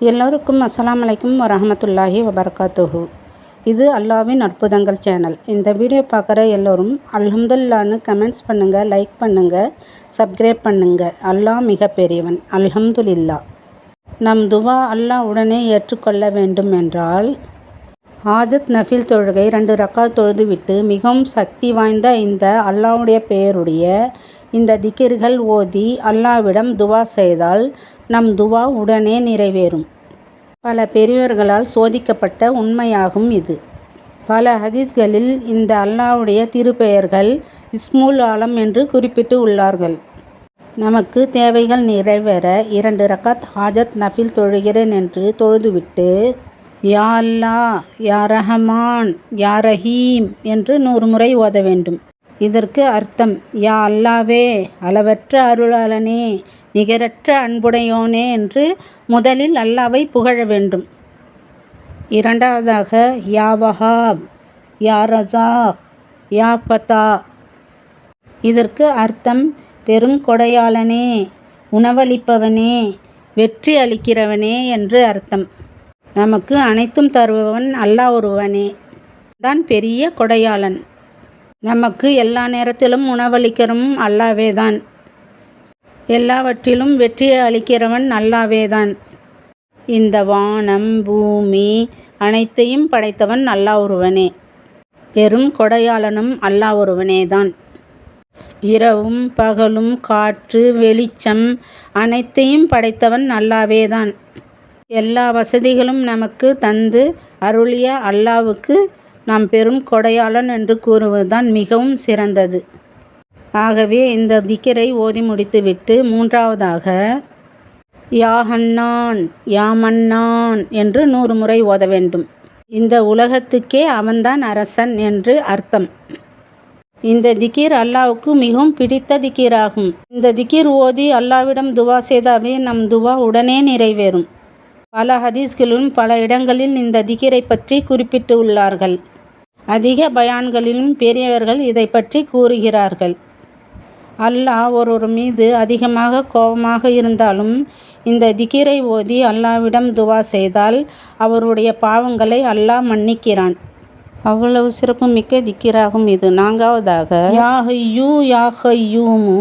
எல்லோருக்கும் அஸ்லாம் அலைக்கும் வரமத்துல்லாஹி வபர்காத்துஹு. இது அல்லாவின் அற்புதங்கள் சேனல் இந்த வீடியோ பார்க்குற எல்லோரும் அல்ஹம்துல்லான்னு கமெண்ட்ஸ் பண்ணுங்கள் லைக் பண்ணுங்கள் சப்ஸ்கிரைப் பண்ணுங்கள் அல்லாஹ் மிக பெரியவன் அல்ஹம்துல்லா நம் துவா அல்லாஹ் உடனே ஏற்றுக்கொள்ள வேண்டும் என்றால் ஹாஜத் நஃபில் தொழுகை ரெண்டு ரக்கால் தொழுதுவிட்டு மிகவும் சக்தி வாய்ந்த இந்த அல்லாவுடைய பெயருடைய இந்த திக்கிர்கள் ஓதி அல்லாஹ்விடம் துவா செய்தால் நம் துவா உடனே நிறைவேறும். பல பெரியவர்களால் சோதிக்கப்பட்ட உண்மையாகும் இது. பல ஹதீஸ்களில் இந்த அல்லாவுடைய திருப்பெயர்கள் இஸ்முல் ஆலம் என்று குறிப்பிட்டு உள்ளார்கள். நமக்கு தேவைகள் நிறைவேற இரண்டு ரக்காத் ஹாஜத் நஃபில் தொழுகிறேன் என்று தொழுதுவிட்டு யா அல்லா யா ரஹமான் யா ரஹீம் என்று நூறு முறை ஓத வேண்டும். இதற்கு அர்த்தம் யா அல்லாவே அளவற்ற அருளாளனே நிகரற்ற அன்புடையோனே என்று முதலில் அல்லாவை புகழ வேண்டும். இரண்டாவதாக யா வஹாப் யா ரசாக் யா ஃபதா. இதற்கு அர்த்தம் பெரும் கொடையாளனே உணவளிப்பவனே வெற்றி அளிக்கிறவனே என்று அர்த்தம். நமக்கு அனைத்தும் தருபவன் அல்லாஹ் ஒருவனே. தான் பெரிய கொடையாளன். நமக்கு எல்லா நேரத்திலும் உணவளிக்கிறவும் அல்லாவே தான் எல்லாவற்றிலும் வெற்றியை அளிக்கிறவன் அல்லாவே தான் இந்த வானம் பூமி அனைத்தையும் படைத்தவன் அல்லா ஒருவனே. பெரும் கொடையாளனும் அல்லாஹ் ஒருவனே தான் இரவும் பகலும் காற்று வெளிச்சம் அனைத்தையும் படைத்தவன் அல்லாவே தான் எல்லா வசதிகளும் நமக்கு தந்து அருளிய அல்லாவுக்கு நாம் பெரும் கொடையாளன் என்று கூறுவதுதான் மிகவும் சிறந்தது. ஆகவே இந்த திக்கரை ஓதி முடித்துவிட்டு மூன்றாவதாக யாஹன்னான் யாமன்னான் என்று நூறு முறை ஓத வேண்டும். இந்த உலகத்துக்கே அவன்தான் அரசன் என்று அர்த்தம். இந்த திக்கீர் அல்லாவுக்கு மிகவும் பிடித்த திக்கீராகும். இந்த திக்கீர் ஓதி அல்லாவிடம் துவா செய்தாவே நம் துவா உடனே நிறைவேறும். பல ஹதீஸ்களும் பல இடங்களில் இந்த திக்கீரை பற்றி குறிப்பிட்டு உள்ளார்கள் அதிக பயான்களிலும் பெரியவர்கள் இதை பற்றி கூறுகிறார்கள். அல்லாஹ் ஒருவர் மீது அதிகமாக கோபமாக இருந்தாலும் இந்த திகிரை ஓதி அல்லாவிடம் துவா செய்தால் அவருடைய பாவங்களை அல்லாஹ் மன்னிக்கிறான். அவ்வளவு சிறப்பு மிக்க திக்கிராகும் இது. நான்காவதாக யாஹையூ யாஹையூமு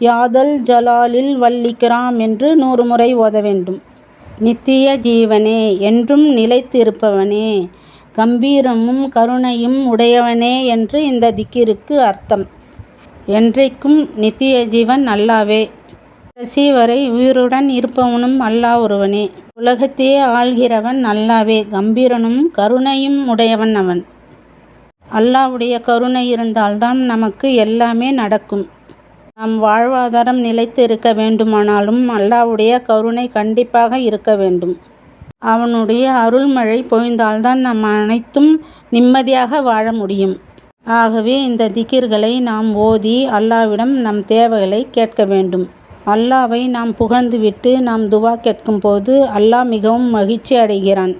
யாதல் ஜலாலில் வல்லிக்ராம் என்று நூறு முறை ஓத வேண்டும். நித்திய ஜீவனே என்றும் நிலைத்திருப்பவனே கம்பீரமும் கருணையும் உடையவனே என்று இந்த திக்கிற்கு அர்த்தம். என்றைக்கும் நித்திய ஜீவன் அல்லாவே. கடைசி வரை உயிருடன் இருப்பவனும் அல்லாஹ் ஒருவனே. உலகத்தையே ஆள்கிறவன் அல்லாவே கம்பீரனும் கருணையும் உடையவன் அவன். அல்லாவுடைய கருணை இருந்தால்தான் நமக்கு எல்லாமே நடக்கும். நம் வாழ்வாதாரம் நிலைத்து இருக்க வேண்டுமானாலும் அல்லாவுடைய கருணை கண்டிப்பாக இருக்க வேண்டும். அவனுடைய அருள்மழை பொழிந்தால்தான் நம் அனைத்தும் நிம்மதியாக வாழ முடியும். ஆகவே இந்த திகிர்களை நாம் ஓதி அல்லாவிடம் நம் தேவைகளை கேட்க வேண்டும். அல்லாவை நாம் புகழ்ந்துவிட்டு நாம் துவா கேட்கும் போது அல்லாஹ் மிகவும் மகிழ்ச்சி அடைகிறான்.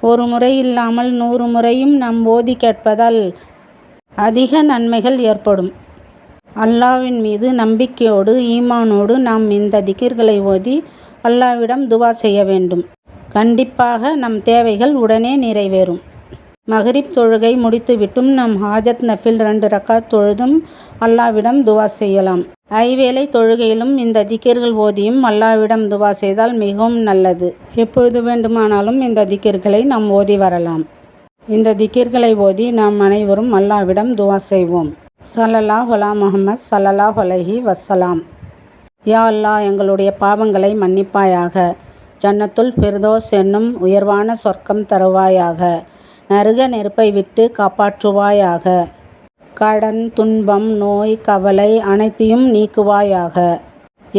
ஒரு முறை இல்லாமல் நூறு முறையும் நாம் ஓதி கேட்பதால் அதிக நன்மைகள் ஏற்படும். அல்லாவின் மீது நம்பிக்கையோடு ஈமானோடு நாம் இந்த திகிர்களை ஓதி அல்லாவிடம் துவா செய்ய வேண்டும். கண்டிப்பாக நம் தேவைகள் உடனே நிறைவேறும். மஹரிப் தொழுகை முடித்துவிட்டும் நம் ஹாஜத் நஃபில் ரெண்டு ரக்காத் தொழுதும் அல்லாவிடம் துவா செய்யலாம். ஐவேளை தொழுகையிலும் இந்த திக்கிர்கள் ஓதியும் அல்லாவிடம் துவா செய்தால் மிகவும் நல்லது. எப்பொழுது வேண்டுமானாலும் இந்த திக்கிர்களை நாம் ஓதி வரலாம். இந்த திக்கிர்களை ஓதி நாம் அனைவரும் அல்லாவிடம் துவா செய்வோம். சல்லல்லா ஹொலா முகமது சல்லல்லா ஹொலஹி வசலாம் யா அல்லா எங்களுடைய பாவங்களை மன்னிப்பாயாக. ஜன்னத்துல் ஃபிர்தோஸ் என்னும் உயர்வான சொர்க்கம் தருவாயாக. நறுக நெருப்பை விட்டு காப்பாற்றுவாயாக. கடன் துன்பம் நோய் கவலை அனைத்தையும் நீக்குவாயாக.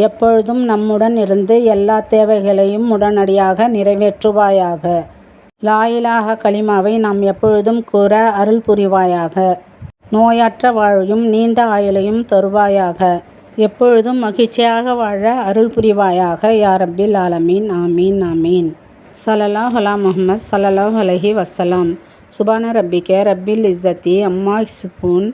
எப்பொழுதும் நம்முடன் இருந்து எல்லா தேவைகளையும் உடனடியாக நிறைவேற்றுவாயாக. லாயிலாக களிமாவை நாம் எப்பொழுதும் கூற அருள் புரிவாயாக. நோயற்ற வாழ்வையும் நீண்ட ஆயுளையும் தருவாயாக. எப்பொழுதும் மகிழ்ச்சியாக வாழ அருள் புரிவாயாக யா ரப்பில் ஆலமீன். ஆமீன் ஆமீன். சல்லல்லாஹ் அலா முஹம்மத் சலல்லாஹ் அலஹி வசலாம் சுபான ரப்பிக்க ரப்பில் இஸ்ஸத்தி அம்மா இசுபூன்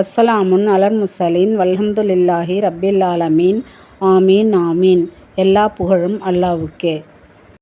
அஸ்ஸலாமுன் அலர் முசலின் வல்ஹம்துலில்லாஹி ரப்பில் ஆலமீன். ஆமீன் ஆமீன். எல்லா புகழும் அல்லாவுக்கே